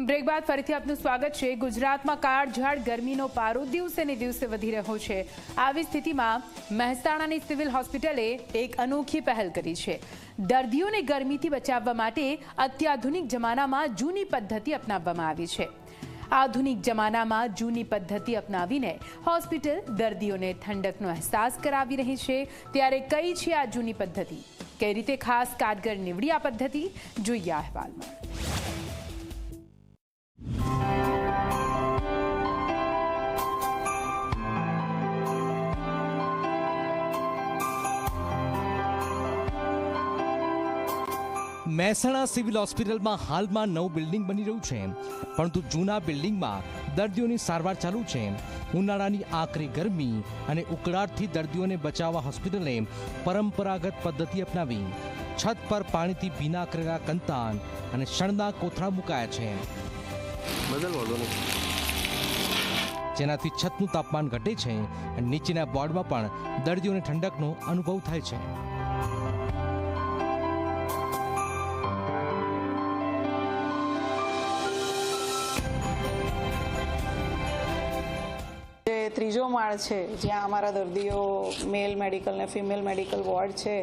Break બાદ ફરીથી આપનું સ્વાગત છે. ગુજરાતમાં કાળઝાળ ગરમીનો પારો દિવસે ને દિવસે વધી રહ્યો છે. આવી સ્થિતિમાં મહેસાણાની સિવિલ હોસ્પિટલે એક અનોખી પહેલ કરી છે. દર્દીઓને ગરમીથી બચાવવા માટે અત્યાધુનિક જમાનામાં જૂની પદ્ધતિ અપનાવવામાં આવી છે. આધુનિક જમાનામાં જૂની પદ્ધતિ અપનાવીને હોસ્પિટલ દર્દીઓને ઠંડકનો અહેસાસ કરાવી રહી છે. ત્યારે કઈ છે આ જૂની પદ્ધતિ? કઈ રીતે ખાસ કારગર નીવડી આ પદ્ધતિ? જોઈએ અહેવાલમાં. મહેસાણા સિવિલ હોસ્પિટલમાં હાલમાં નવું બિલ્ડિંગ બની રહ્યું છે. પરંતુ જૂના બિલ્ડિંગમાં દર્દીઓની સારવાર ચાલુ છે. ઉનાળાની આકરી ગરમી અને ઉકળાટથી દર્દીઓને બચાવવા હોસ્પિટલે પરંપરાગત પદ્ધતિ અપનાવી. છત પર પાણીથી ભીના કરેલા કંતાન અને શણના કોથળા મુકાયા છે. જેનાથી છતનું તાપમાન ઘટે છે અને નીચેના બોર્ડમાં પણ દર્દીઓને ઠંડકનો અનુભવ થાય છે. જે ત્રીજો માળ છે, જ્યાં અમારા દર્દીઓ મેલ મેડિકલ ને ફિમેલ મેડિકલ વોર્ડ છે,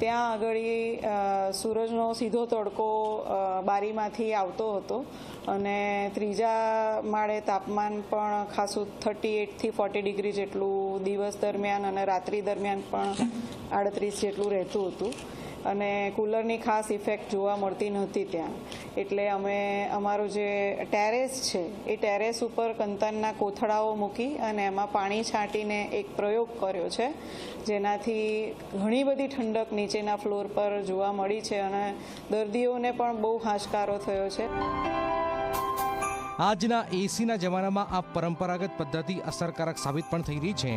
ત્યાં આગળ સૂરજનો સીધો તડકો બારીમાંથી આવતો હતો અને ત્રીજા માળે તાપમાન પણ ખાસું થર્ટી એટથી ફોર્ટી ડિગ્રી જેટલું દિવસ દરમિયાન અને રાત્રિ દરમિયાન પણ આડત્રીસ જેટલું રહેતું હતું. અને કુલરની ખાસ ઇફેક્ટ જોવા મળતી નહોતી ત્યાં. એટલે અમે, અમારું જે ટેરેસ છે, એ ટેરેસ ઉપર કંતનના કોથળાઓ મૂકી અને એમાં પાણી છાંટીને એક પ્રયોગ કર્યો છે, જેનાથી ઘણી બધી ઠંડક નીચેના ફ્લોર પર જોવા મળી છે અને દર્દીઓને પણ બહુ હાશકારો થયો છે. આજના એસીના જમાનામાં આ પરંપરાગત પદ્ધતિ અસરકારક સાબિત પણ થઈ રહી છે.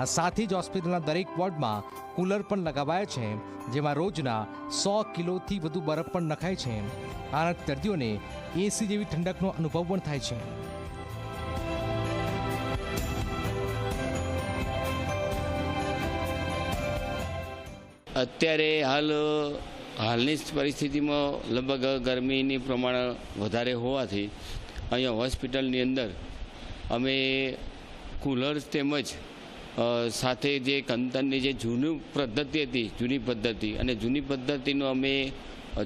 આ સાથે જ હોસ્પિટલના દરેક વોર્ડમાં કુલર પણ લગાવાયા છે, જેમાં રોજના સો કિલોથી વધુ બરફ પણ નખાય છે. આનાથી દર્દીઓને એસી જેવી ઠંડકનો અનુભવ પણ થાય છે. અત્યારે હાલ, હાલની પરિસ્થિતિમાં લગભગ ગરમીની પ્રમાણ વધારે હોવાથી અહીંયા હોસ્પિટલની અંદર અમે કુલર્સ તેમજ સાથે જે કંતનની જે જૂની પદ્ધતિ હતી, જૂની પદ્ધતિ અને જૂની પદ્ધતિનો અમે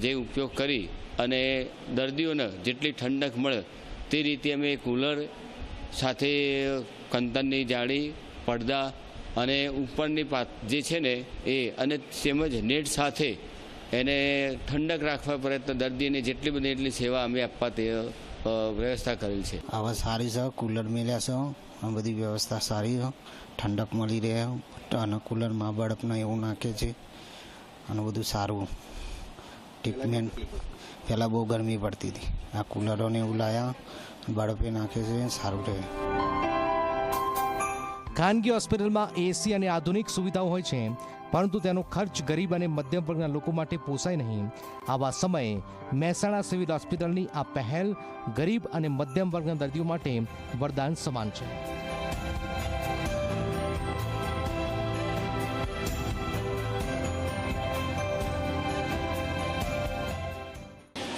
જે ઉપયોગ કરી અને દર્દીઓને જેટલી ઠંડક મળે તે રીતે અમે કુલર સાથે કંતનની જાળી, પડદા અને ઉપરની પાત જે છે ને એ અને તેમજ નેટ સાથે એને ઠંડક રાખવા પ્રયત્ન દર્દીને જેટલી બધી એટલી સેવા અમે આપવા તે વ્યવસ્થા કરેલ છે. આવા સારી છે કુલર મેળ્યા છે. આ બધી વ્યવસ્થા સારી છે. ઠંડક મળી રહે અને કુલરમાં બરફને એવું નાખે છે. અને બધું સારું. ટ્રીટમેન્ટ પહેલાં બહુ ગરમી પડતી હતી. આ કુલરોને એવું લાયા. બરફે નાખે છે. સારું રહે. ખાનગી હોસ્પિટલમાં એસી અને આધુનિક સુવિધાઓ હોય છે. પરંતુ તેનો ખર્ચ ગરીબ અને મધ્યમ વર્ગના લોકો માટે પોસાય નહીં. આવા સમયે મહેસાણા સિવિલ હોસ્પિટલની આ પહેલ ગરીબ અને મધ્યમ વર્ગના દર્દીઓ માટે વરદાન સમાન છે.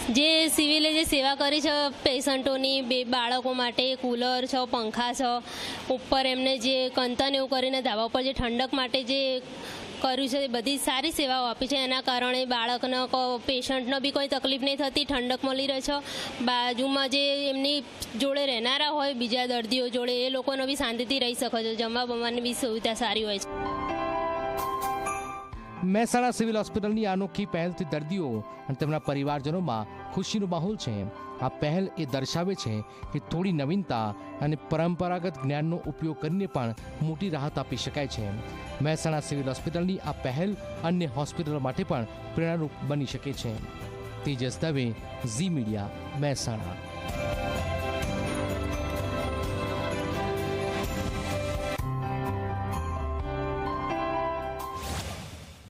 જે સિવિલે જે સેવા કરી છે પેશન્ટોની, બે બાળકો માટે, કુલર છે, પંખા છે, ઉપર એમને જે કંતન એવું કરીને ધાબા ઉપર જે ઠંડક માટે જે કર્યું છે, બધી સારી સેવાઓ આપી છે. એના કારણે બાળકને પેશન્ટને બી કોઈ તકલીફ નહીં થતી, ઠંડક મળી રહે છે. બાજુમાં જે એમની જોડે રહેનારા હોય, બીજા દર્દીઓ જોડે, એ લોકોને બી શાંતિથી રહી શકો છો. જમવા બમવાની બી સુવિધા સારી હોય છે. મહેસાણા સિવિલ હોસ્પિટલની અનોખી પહેલથી દર્દીઓ અને તેમના પરિવારજનોમાં ખુશીનો માહોલ છે. આ પહેલ એ દર્શાવે છે કે થોડી નવીનતા અને પરંપરાગત જ્ઞાનનો ઉપયોગ કરીને પણ મોટી રાહત આપી શકાય છે. મહેસાણા સિવિલ હોસ્પિટલની આ પહેલ અન્ય હોસ્પિટલો માટે પણ પ્રેરણારૂપ બની શકે છે. Tejas Dave, Zee Media, Mehsana.